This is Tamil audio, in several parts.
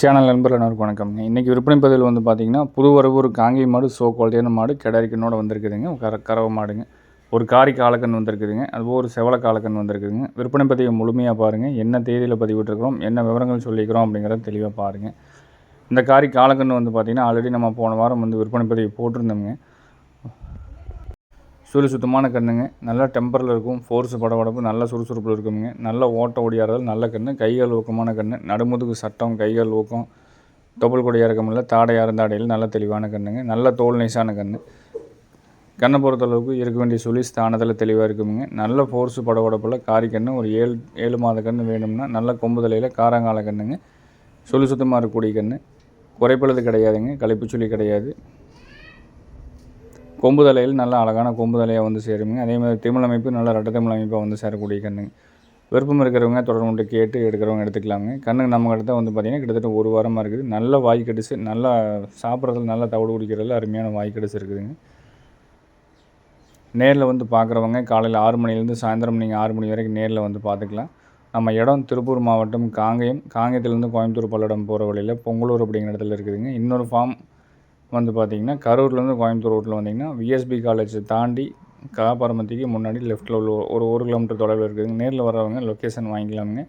சேனல் நண்பர் அனைவருக்கும் வணக்கம். இன்றைக்கி விற்பனை பதிவில் வந்து பார்த்திங்கன்னா புது வரவூர் மாடு சோ குவாலிட்டியான மாடு கிடாரிக்கனோட வந்திருக்குதுங்க. கர கறவை மாடுங்க. ஒரு காரி காலக்கன் வந்திருக்குதுங்க. அதுபோல் ஒரு செவல காலக்கன் வந்திருக்குதுங்க. விற்பனை பதிவை முழுமையாக பாருங்கள் என்ன தேதியில் பதிவிட்டிருக்கிறோம் என்ன விவரங்கள் சொல்லிக்கிறோம் அப்படிங்கிறத தெளிவாக பாருங்கள் இந்த காரி காலக்கன் வந்து பார்த்திங்கன்னா ஆல்ரெடி நம்ம போன வாரம் வந்து விற்பனை பதிவு போட்டிருந்தோங்க சுழி சுத்தமான கண்ணுங்க. நல்லா டெம்பரில் இருக்கும். ஃபோர்ஸ் படபடப்பு நல்ல சுறுசுறுப்பில் இருக்குங்க நல்ல ஓட்ட ஓடியாடுறது நல்ல கண்ணு. கைகள் ஊக்கமான கண்ணு. நடுமுதுகு சட்டம் கைகள் ஊக்கம். தொப்புள் கொடி இறக்கமில்ல தாடை அறந்தாடையில் நல்ல தெளிவான கண்ணுங்க. நல்ல தோல் நைஸான கண்ணு. கண்ணை பொறுத்தளவுக்கு இருக்க வேண்டிய சுழி ஸ்தானத்தில் தெளிவாக இருக்குமுங்க. நல்ல ஃபோர்ஸு படபடப்பில் காரி கண்ணு ஒரு ஏழு ஏழு மாத கண்ணு வேணும்னா நல்ல கொம்பு தலையில் காரங்கால கண்ணுங்க. சுழி சுத்தமாக இருக்கக்கூடிய கண்ணு. குறைப்பழுது கிடையாதுங்க. கழிப்பு சுழி கிடையாது. கொம்பு தலையில் நல்ல அழகான கொம்பு தலையாக வந்து சேருங்க. அதே மாதிரி திமிழ் அமைப்பு நல்ல ரெட்ட திமிழ் அமைப்பாக வந்து சேரக்கூடிய கண்ணுங்க. விருப்பம் இருக்கிறவங்க தொடர்ந்து கேட்டு எடுக்கிறவங்க எடுத்துக்கலாங்க. கண்ணுக்கு நம்ம கிட்ட வந்து பார்த்திங்கன்னா கிட்டத்தட்ட ஒரு வாரமாக இருக்குது. நல்ல வாய் கடிச்சு நல்லா சாப்பிட்றதுல நல்லா தவிடு குடிக்கிறதுல அருமையான வாய் கடிச்சு இருக்குதுங்க. நேரில் வந்து பார்க்குறவங்க காலையில் ஆறு மணிலேருந்து சாயந்தரம் நீங்கள் ஆறு மணி வரைக்கும் நேரில் வந்து பார்த்துக்கலாம் நம்ம இடம் திருப்பூர் மாவட்டம் காங்கயம். காங்கயத்துலேருந்து கோயம்புத்தூர் பல்லடம் போகிற வழியில் பொங்கலூர் அப்படிங்கிற இடத்துல இருக்குதுங்க. இன்னொரு ஃபார்ம் வந்து பார்த்திங்கன்னா கரூர்லேருந்து கோயம்புத்தூர் ரோட்டில் வந்திங்கன்னா விஎஸ்பி காலேஜ் தாண்டி காப்பரமத்திக்கு முன்னாடி லெஃப்ட்டில் உள்ள ஒரு ஒரு கிலோமீட்டர் தொலைவில் இருக்குதுங்க நேரில் வரவங்க லொக்கேஷன் வாங்கிக்கலாமுங்க.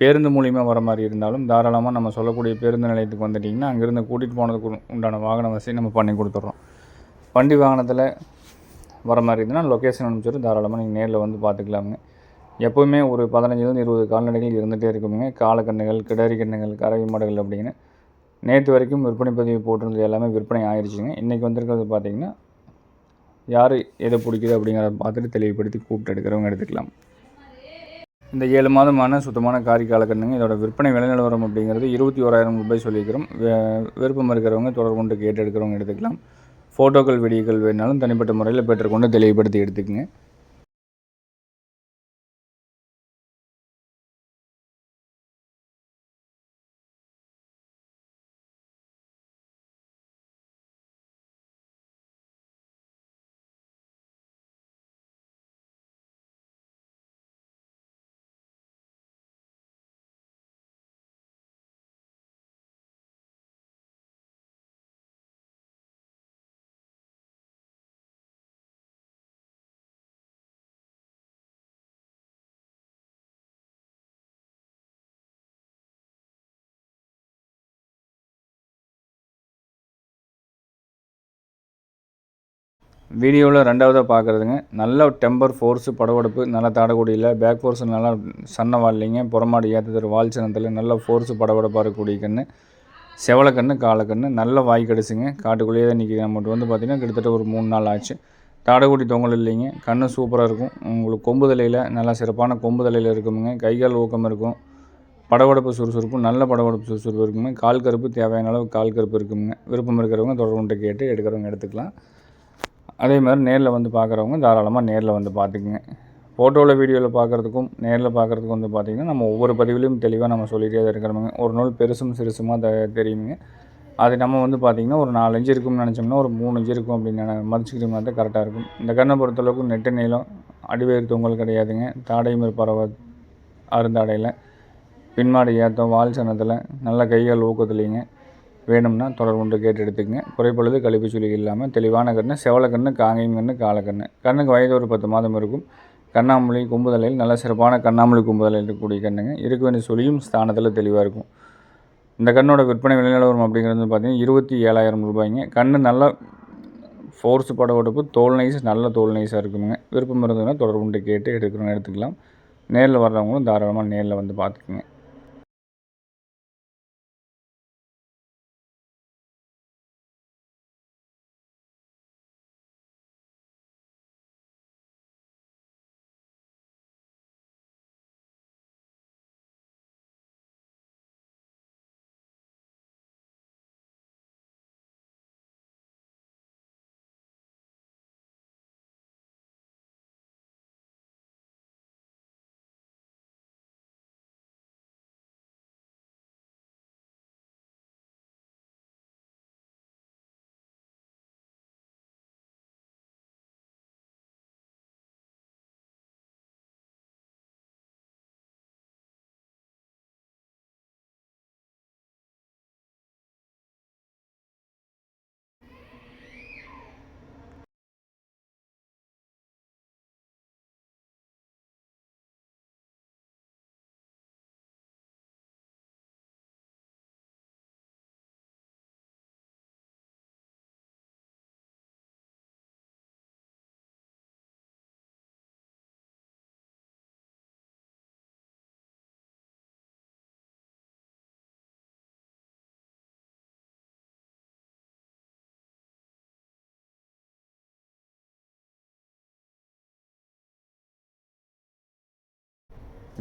பேருந்து மூலிமா வர மாதிரி இருந்தாலும் தாராளமாக நம்ம சொல்லக்கூடிய பேருந்து நிலையத்துக்கு வந்துட்டிங்கன்னா அங்கேருந்து கூட்டிகிட்டு போனதுக்கு உண்டான வாகன வசதி நம்ம பண்ணி கொடுத்துட்றோம் வண்டி வாகனத்தில் வர மாதிரி இருந்ததுன்னா லொக்கேஷன் அனுப்பிச்சிட்டு தாராளமாக நீங்கள் நேரில் வந்து பார்த்துக்கலாமுங்க. எப்போவுமே ஒரு பதினஞ்சுலேருந்து இருபது கால்நடைகள் இருந்துகிட்டே இருக்குங்க. காலக்கண்ணுகள் கிடரி கண்ணுகள் கறவை மாடுகள் அப்படின்னு நேற்று வரைக்கும் விற்பனை பதிவு போட்டிருந்தது எல்லாமே விற்பனை ஆயிடுச்சுங்க இன்றைக்கி வந்திருக்கிறது பார்த்திங்கன்னா யார் எதை பிடிக்குது அப்படிங்கிறத பார்த்துட்டு தெளிவுபடுத்தி கூப்பிட்டு எடுக்கிறவங்க எடுத்துக்கலாம். இந்த ஏழு மாதமான சுத்தமான காரி காலக்கண்ணுங்க இதோட விற்பனை விலை நிலவரம் அப்படிங்கிறது இருபத்தி ஓராயிரம் ரூபாய் சொல்லியிருக்கிறோம். விருப்பம் இருக்கிறவங்க தொடர்பு கொண்டு கேட்டு எடுக்கிறவங்க எடுத்துக்கலாம். ஃபோட்டோக்கள் வீடியோக்கள் வேணாலும் தனிப்பட்ட முறையில் பெற்றுக்கொண்டு தெளிவுபடுத்தி எடுத்துக்கங்க. வீடியோவில் ரெண்டாவதாக பார்க்குறதுங்க. நல்ல டெம்பர் ஃபோர்ஸு படவடப்பு நல்லா தாடக்கூடியில் பேக் ஃபோர்ஸ் நல்லா சன்ன வாழலிங்க புறமாடி ஏற்றுதர் வால் சின்னத்தில் நல்ல ஃபோர்ஸு படவடப்பாக இருக்கக்கூடிய கன்று செவலக்கண்ணு காலக்கண்ணு நல்ல வாய் கிடச்சிங்க காட்டுக்குள்ளேயே தான் நிற்கிது நம்மகிட்ட வந்து பார்த்திங்கன்னா கிட்டத்தட்ட ஒரு மூணு நாள் ஆச்சு. தாடகுடி தொங்கல் இல்லைங்க. கண்ணு சூப்பராக இருக்கும். உங்களுக்கு கொம்பு தலையில் நல்லா சிறப்பான கொம்பு தலையில் இருக்குமுங்க. கைகால் ஊக்கம் இருக்கும். படவடப்பு சுறுசுறுப்பும் நல்ல படவடப்பு சுறுசுறுப்பு இருக்குங்க. கால் கருப்பு தேவையான அளவு கால் கருப்பு இருக்குங்க விருப்பம் இருக்கிறவங்க தொடர்புன்ட்டு கேட்டு எடுக்கிறவங்க எடுத்துக்கலாம். அதே மாதிரி நேரில் வந்து பார்க்குறவங்க தாராளமாக நேரில் வந்து பார்த்துக்குங்க ஃபோட்டோவில் வீடியோவில் பார்க்குறதுக்கும் நேரில் பார்க்குறதுக்கும் வந்து பார்த்திங்கன்னா நம்ம ஒவ்வொரு பதிவுலையும் தெளிவாக நம்ம சொல்லிகிட்டே தான் இருக்கிறோமுங்க. ஒரு நாள் பெருசும் சிறுசுமாக த தெரியுங்க அது நம்ம வந்து பார்த்திங்கன்னா ஒரு நாலு இருக்கும்னு நினச்சோம்னா ஒரு மூணு இஞ்சு இருக்கும் அப்படின்னு மதிச்சுக்கிட்டோம்னா தான் கரெக்டாக இருக்கும். இந்த கண்ணை பொறுத்தளவுக்கு நெட்டு நீளம் அடிவேறு தொங்கல் கிடையாதுங்க. தாடையும் பறவை அருந்தாடையில். பின்மாடி ஏற்றம் வால் சனத்தில் நல்ல கைகள் ஊக்கத்துலேங்க. வேணும்னா தொடர்பு ஒன்று கேட்டு எடுத்துக்கங்க. குறைப்பொழுது கழிப்பு சொல்லி இல்லாமல் தெளிவான கண்ணு செவலக்கண்ணு காங்கையும் கண்ணு காலக்கண்ணு கண்ணுக்கு வயது ஒரு பத்து மாதம் இருக்கும். கண்ணாமூலி கும்புதலையில் நல்ல சிறப்பான கண்ணாமூலி கும்புதலையில் இருக்கக்கூடிய கண்ணுங்க. இருக்க வேண்டிய சொல்லியும் ஸ்தானத்தில் தெளிவாக இருக்கும். இந்த கண்ணோட விற்பனை விலைநிலவரம் அப்படிங்கிறது பார்த்திங்கன்னா இருபத்தி ஏழாயிரம் ரூபாய்ங்க. கண்ணு நல்லா ஃபோர்ஸ் பட உடப்பு தோல் நைஸ் நல்ல தோல் நைஸாக இருக்குங்க. விருப்பம் இருந்ததுன்னா தொடர்புண்டு கேட்டு எடுக்கிறோன்னு எடுத்துக்கலாம் நேரில் வர்றவங்களும் தாராளமாக நேரில் வந்து பார்த்துக்குங்க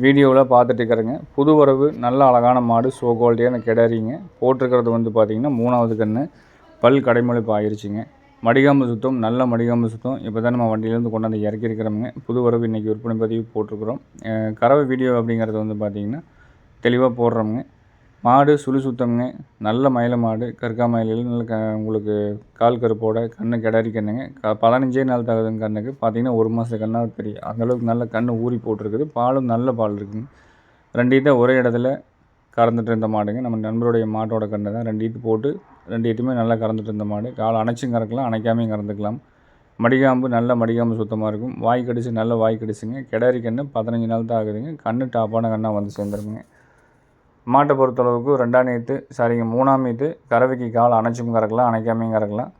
வீடியோவில் பார்த்துட்டுருக்கிறேங்க புது வரவு நல்ல அழகான மாடு ஸோ குவாலிட்டியான கிடறிங்க போட்டிருக்கிறது வந்து பார்த்திங்கன்னா மூணாவது கன்று பல் கடைமொழிப்பு ஆயிருச்சுங்க. மடிகாம்பு சுத்தம் நல்ல மடிகாம்பு சுத்தம். இப்போ தான் நம்ம வண்டியிலேருந்து கொண்டாந்து இறக்கிருக்கிறோமுங்க புது வரவு இன்றைக்கி விற்பனை பதிவு போட்டிருக்கிறோம். கறவை வீடியோ அப்படிங்கிறது வந்து பார்த்திங்கன்னா தெளிவாக போடுறோமுங்க. மாடு சுழி சுத்தம்ங்க. நல்ல மயில மாடு. கற்கா மயிலில் நல்ல க உங்களுக்கு கால் கருப்போட கண்ணு கிடாரி கண்ணுங்க. க பதினஞ்சே நாள் தகுதுங்க கண்ணுக்கு. பார்த்தீங்கன்னா ஒரு மாதத்து கண்ணாக தெரியும். அந்தளவுக்கு நல்ல கண் ஊறி போட்டிருக்குது. பாலும் நல்ல பால் இருக்குங்க. ரெண்டு ஈத்தை ஒரே இடத்துல கறந்துட்டு இருந்த மாடுங்க. நம்ம நண்பருடைய மாட்டோட கண்ணு தான். ரெண்டு ஈத்து போட்டு ரெண்டு ஈத்துமே நல்லா கறந்துட்டு இருந்த மாடு. கால் அணைச்சும் கறக்கலாம் அணைக்காமையும் கறந்துக்கலாம். மடிகாம்பு நல்ல மடிகாம்பு சுத்தமாக இருக்கும். வாய் கடிச்சு நல்ல வாய் கடிச்சுங்க. கிடாரி கண்ணு பதினஞ்சு நாள் தான் ஆகுதுங்க. கண்ணு டாப்பான கண்ணாக வந்து சேர்ந்துருக்குங்க மாட்டை பொறுத்தளவுக்கு ரெண்டாம் நீத்து சாரிங்க மூணாம் நீத்து கறவைக்கு கால் அணைச்சும் கறக்கலாம் அணைக்காமையும் கறக்கலாம்.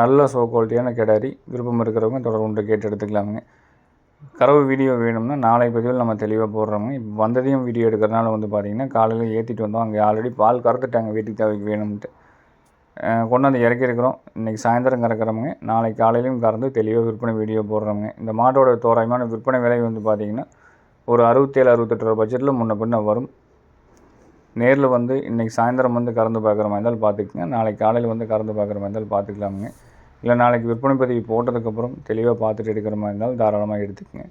நல்ல சோ குவாலிட்டியான கிடாரி விருப்பம் இருக்கிறவங்க தொடர்புண்டு கேட்டு எடுத்துக்கலாமுங்க. கறவை வீடியோ வேணும்னா நாளை பதிவில் நம்ம தெளிவாக போடுறோங்க இப்போ வந்ததையும் வீடியோ எடுக்கிறனால வந்து பார்த்திங்கன்னா காலையில் ஏற்றிட்டு வந்தோம். அங்கே ஆல்ரெடி பால் கறந்துட்டாங்க வீட்டுக்கு தேவைக்கு வேணும்ன்ட்டு கொண்டாந்து இறக்கிருக்கிறோம் இன்றைக்கி சாயந்தரம் கறக்கிறோமுங்க. நாளைக்கு காலையிலையும் கறந்து தெளிவாக விற்பனை வீடியோ போடுறோமுங்க. இந்த மாட்டோட தோராயமான விற்பனை விலை வந்து பார்த்திங்கன்னா ஒரு அறுபத்தேழு அறுபத்தெட்டு ரூபா பட்ஜெட்டில் முன்ன பின்ன வரும். நேரில் வந்து இன்றைக்கி சாயந்தரம் வந்து கறந்து பார்க்குற மாதிரி இருந்தாலும் பார்த்துக்குங்க நாளைக்கு காலையில் வந்து கறந்து பார்க்குற மாதிரி இருந்தாலும் பார்த்துக்கலாமுங்க இல்லை நாளைக்கு விற்பனை பதிவு போட்டதுக்கப்புறம் தெளிவாக பார்த்துட்டு எடுக்கிற மாதிரி இருந்தாலும் தாராளமாக எடுத்துக்கங்க.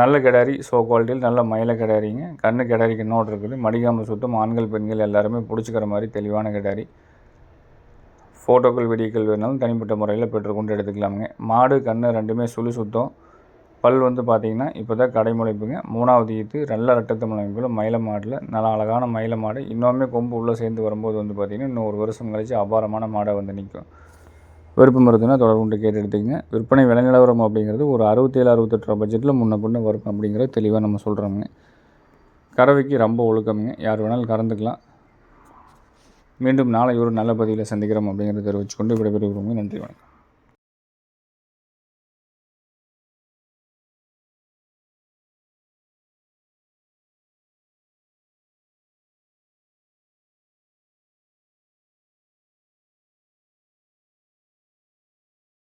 நல்ல கிடாரி சோ குவாலிட்டியில் நல்ல மயில கிடாரிங்க. கண்ணு கிடாரிக்கு நோட் இருக்குது. மடிகாம்பு சுத்தம் ஆண்கள் பெண்கள் எல்லாருமே பிடிச்சிக்கிற மாதிரி தெளிவான கிடாரி. ஃபோட்டோக்கள் வீடியோக்கள் வேணாலும் தனிப்பட்ட முறையில் பெற்றுக்கொண்டு எடுத்துக்கலாமுங்க. மாடு கண்ணு ரெண்டுமே சுழி சுத்தம். பல் வந்து பார்த்திங்கன்னா இப்போ தான் கடைமுளைப்புங்க மூணாவது ஈத்து நல்ல ரெட்டத்து முளைப்புல மயில மாடில் நல்ல அழகான மயில மாடு. இன்னுமே கொம்பு உள்ளே சேர்ந்து வரும்போது வந்து பார்த்திங்கன்னா இன்னும் ஒரு வருஷம் கழித்து அபாரமான மாடை வந்து நிற்கும் விருப்பம் இருந்ததுன்னா தொடர்பு கொண்டு கேட்டு எடுத்துக்கங்க. விற்பனை விலை நிலவரம் அப்படிங்கிறது ஒரு அறுபத்தேழு அறுபத்தெட்டு ரூபா பட்ஜெட்டில் முன்ன பொண்ணு வரும் அப்படிங்கிறது தெளிவாக நம்ம சொல்கிறோமுங்க கறவைக்கு ரொம்ப ஒழுக்கமுங்க. யார் வேணாலும் கறந்துக்கலாம். மீண்டும் நாளை ஒரு நல்ல பதிவில் சந்திக்கிறோம் அப்படிங்கிறத தெரிவிச்சுக்கொண்டு விடைபெறுகிறோங்க. நன்றி வணக்கம்.